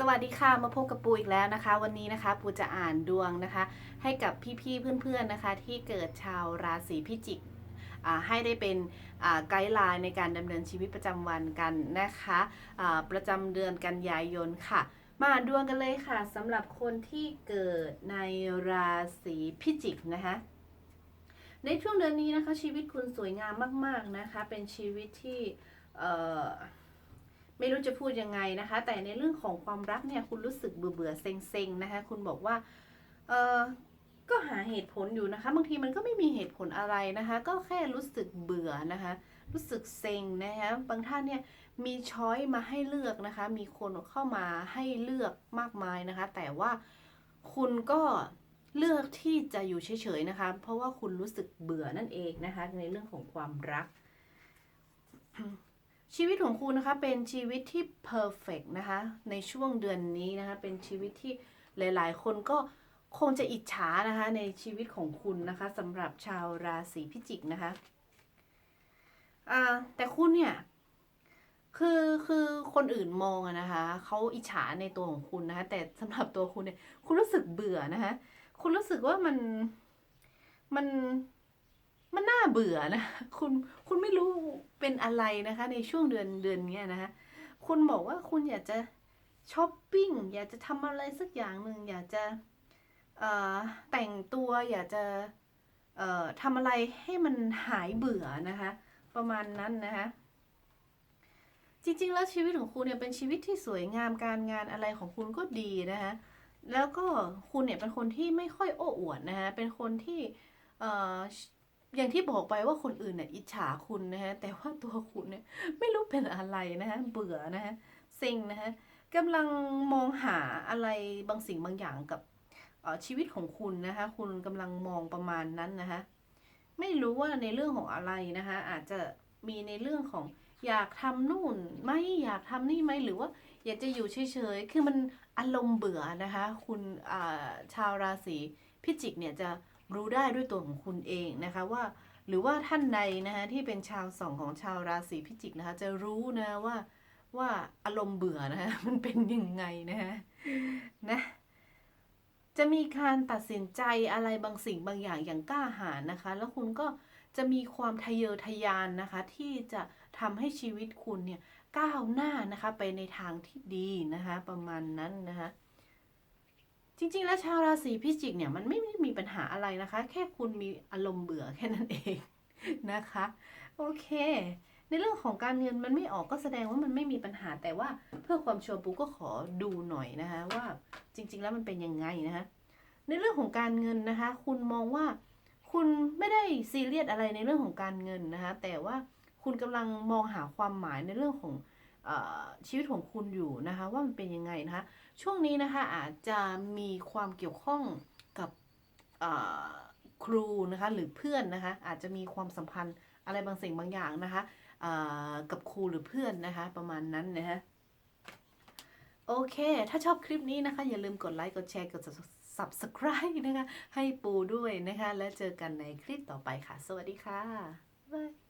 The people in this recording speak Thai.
สวัสดีค่ะมาพบกับปูอีกแล้วนะคะ วันนี้นะคะปูจะอ่านดวงนะคะ ให้กับพี่ๆเพื่อนๆนะคะ ที่เกิดชาวราศีพิจิกอ่าให้ได้เป็นอ่าไกด์ไลน์ในการดำเนินชีวิตประจำวันกันนะคะอ่าประจำเดือนกันยายนค่ะ มาอ่านดวงกันเลยค่ะสำหรับคนที่เกิดในราศีพิจิกนะคะในช่วงเดือนนี้นะคะชีวิตคุณสวยงามมาก ๆนะคะ เป็นชีวิตที่อ่อ ไม่รู้จะพูดยังไงนะคะ แต่ในเรื่องของความรักเนี่ยคุณรู้สึกเบื่อเบื่อเซ็งเซ็งๆนะคะ คุณบอกว่าเออก็หาเหตุผลอยู่นะคะ บางทีมันก็ไม่มีเหตุผลอะไรนะคะ ก็แค่รู้สึกเบื่อนะคะ รู้สึกเซ็งนะคะ บางท่านเนี่ยมีช้อยมาให้เลือกนะคะ มีคนเข้ามาให้เลือกมากมายนะคะ แต่ว่าคุณก็เลือกที่จะอยู่เฉยๆนะคะ เพราะว่าคุณรู้สึกเบื่อนั่นเองนะคะ ในเรื่องของความรัก ชีวิตของคุณนะคะเป็นชีวิตที่เพอร์เฟกนะคะในช่วงเดือนนี้นะคะเป็นชีวิตที่หลายๆ คนก็คงจะอิจฉานะคะในชีวิตของคุณนะคะสำหรับชาวราศีพิจิกนะคะอ่าแต่คุณเนี่ยคือคือคนอื่นมองอะนะคะเขาอิจฉาในตัวของคุณนะคะแต่สำหรับตัวคุณเนี่ยคุณรู้สึกเบื่อนะคะคุณรู้สึกว่ามันมันมันน่าเบื่อนะ คุณคุณไม่รู้ เป็นอะไรนะคะ ในช่วงเดือนเดือนเนี้ยนะคะคุณบอกว่าคุณอยากจะช้อปปิ้งอยากจะทำอะไรสักอย่างหนึ่งอยากจะแต่งตัวอยากจะทำอะไรให้มันหายเบื่อนะคะ ประมาณนั้นนะคะจริงๆ แล้วชีวิตของคุณเนี่ยเป็นชีวิตที่สวยงามการงานอะไรของคุณก็ดีนะคะแล้วก็คุณเนี่ยเป็นคนที่ไม่ค่อยโอ้อวดนะคะเป็นคนที่ อย่างที่บอกไปว่าคนอื่นเนี่ยอิจฉาคุณนะฮะแต่ว่าตัวคุณเนี่ยไม่รู้เป็นอะไรนะฮะเบื่อนะฮะเซ็งนะฮะกำลังมองหาอะไรบางสิ่งบางอย่างกับออชีวิตของคุณนะคะ คุณกำลังมองประมาณนั้นนะคะไม่รู้ว่าในเรื่องของอะไรนะคะอาจจะมีในเรื่องของอยากทำนู่นไหมอยากทำนี่ไหมหรือว่า อยากจะอยู่เฉยๆคือมันอารมณ์เบื่อนะคะ คุณชาวราศีพิจิกเนี่ยจะ รู้ได้ด้วยตัวของคุณเองนะคะว่า หรือว่าท่านใดนะคะที่เป็นชาวสองของชาวราศีพิจิกนะคะ จะรู้นะว่าว่าอารมณ์เบื่อนะคะมันเป็นยังไงนะคะนะจะมีการตัดสินใจอะไรบางสิ่งบางอย่างอย่างกล้าหาญนะคะ แล้วคุณก็จะมีความทะเยอทะยานนะคะ ที่จะทำให้ชีวิตคุณเนี่ยก้าวหน้านะคะไปในทางที่ดีนะคะ ประมาณนั้นนะคะ จริง ๆ แล้วชาวราศีพิจิกเนี่ยมันไม่ได้มีปัญหาอะไรนะคะ แค่คุณมีอารมณ์เบื่อแค่นั้นเองนะคะ โอเค ในเรื่องของการเงินมันไม่ออกก็แสดงว่ามันไม่มีปัญหาแต่ว่าเพื่อความชัวร์ปูก็ขอดูหน่อยนะคะว่าจริง ๆ แล้วมันเป็นยังไงนะคะในเรื่องของการเงินนะคะ คุณมองว่าคุณไม่ได้ซีเรียสอะไรในเรื่องของการเงินนะคะแต่ว่าคุณกำลังมองหาความหมายในเรื่องของ ชีวิตของคุณอยู่นะคะ ว่ามันเป็นยังไงนะคะ ช่วงนี้นะคะอาจจะมีความเกี่ยวข้องกับครูนะคะหรือเพื่อนนะคะ อาจจะมีความสัมพันธ์อะไรบางสิ่งบางอย่างนะคะกับครูหรือเพื่อนนะคะ ประมาณนั้นนะคะโอเค ถ้าชอบคลิปนี้นะคะ อย่าลืมกดไลค์ กดแชร์ กด subscribe นะคะ ให้ปูด้วยนะคะ แล้วเจอกันในคลิปต่อไปค่ะ สวัสดีค่ะ บาย